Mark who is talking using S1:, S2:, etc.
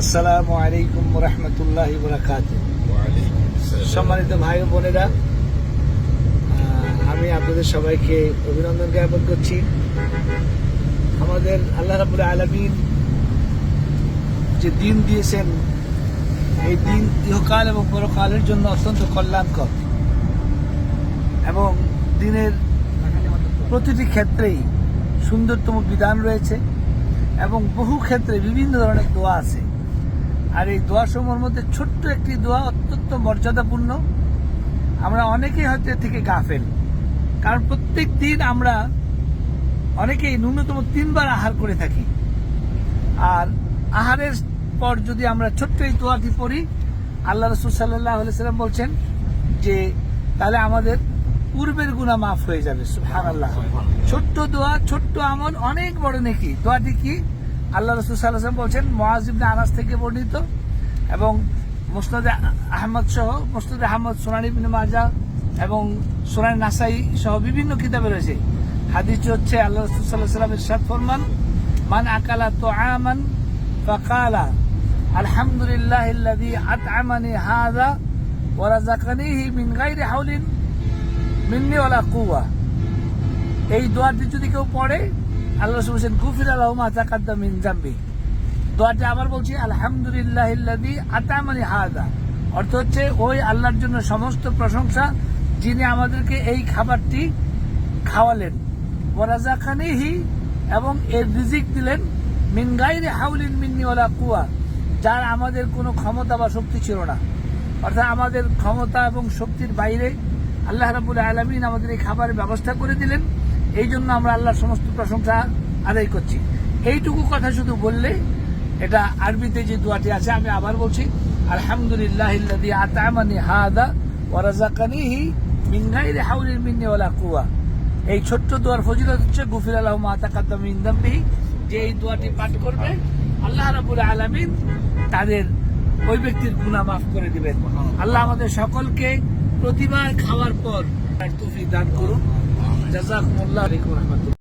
S1: আসসালামু আলাইকুম রহমতুল্লাহ বরাকাত সম্মানিত ভাই বোনেরা আমি আপনাদের সবাইকে অভিনন্দন জ্ঞাপন করছি। আমাদের আল্লাহ রাবুল আলমিন যে দিন দিয়েছেন, এই দিন ইহকাল এবং পরকালের জন্য অত্যন্ত কল্যাণকর এবং দিনের প্রতিটি ক্ষেত্রেই সুন্দরতম বিধান রয়েছে এবং বহু ক্ষেত্রে বিভিন্ন ধরনের দোয়া আছে। আর এই দোয়া সমূহের মধ্যে ছোট্ট একটি দোয়া অত্যন্ত মর্যাদাপূর্ণ। আমরা অনেকেই হয়তো থেকে গাফেল। কারণ প্রত্যেক দিন আমরা অনেকেই ন্যূনতম তিনবার আহার করে থাকি। আর আহারের পর যদি আমরা ছোট্ট এই দোয়াটি পড়ি, আল্লাহ রসুল সাল্লাহ সাল্লাম বলছেন যে, তাহলে আমাদের পূর্বের গুণা মাফ হয়ে যাবে সুহান আল্লাহ ছোট্ট দোয়া, ছোট্ট আমল অনেক বড় নাকি। দোয়াটি কি? আল্লাহ রসুল সাল্লাম বলছেন মহাজিবনে আনাস থেকে বর্ণিত এবং মুস্তাদ আহমদ সহ মুস্তাদ আহমদ, সোনানি বিন মাজা এবং সোনানি নাসাই সহ বিভিন্ন কিতাবে রয়েছে। হাদিস হচ্ছে আল্লাহ রসুল সাল্লাহ সাল্লামের সাদ ফরমান, মান আকালা তো আমান ফাকালা, আলহামদুলিল্লাহ ইল্লাদি আত আমানি হাদা হি মিন গাইরে হাউলিন মিন্নি ওলা কুয়া এই দোয়াটি যদি কেউ পড়ে আল্লাহ রসুল বলছেন, গুফির আল্লাহ মাতাকাদ্দা মিন জাম্বি দোয়াটি আবার বলছি আলহামদুলিল্লাহ ইল্লাযী আতামানি হাদা অর্থ হচ্ছে, ওই আল্লাহর জন্য সমস্ত প্রশংসা যিনি আমাদেরকে এই খাবারটি খাওয়ালেন। ওয়ারাজাকানিহি এবং এর রিজিক দিলেন, মিন গাইরে হাউলিন মিন্নি ওয়ালা কুয়া যার আমাদের কোনো ক্ষমতা বা শক্তি ছিল না। অর্থাৎ আমাদের ক্ষমতা এবং শক্তির বাইরে আল্লাহ রাবুল আলমিন আমাদের এই খাবারের ব্যবস্থা করে দিলেন। এই জন্য আমরা আল্লাহর সমস্ত প্রশংসা আদায় করছি। এইটুকু কথা শুধু বললে এটা আরবিতে যে দোয়াটি আছে, আমি আবার বলছি, আলহামদুলিল্লাহ আতআমানি হাদা ওয়া রাযাকানিহি মিন গায়রি হাওলিন মিন্নি ওয়ালা কুওয়া। এই ছোট্ট দোয়ার ফজিলত হচ্ছে, গুফির আল্লাহ মা তাকাদ্দাম মিন দাম্বিহি। যে এই দোয়াটি পাঠ করবে, আল্লাহ রাবুল আলামিন তাদের ওই ব্যক্তির গুনাহ মাফ করে দিবেন। আল্লাহ আমাদের সকলকে প্রতিবার খাওয়ার পর তুফি দান করুন। জাজাকুমুল্লাহ আলাইকুম রহমতুল্লাহ।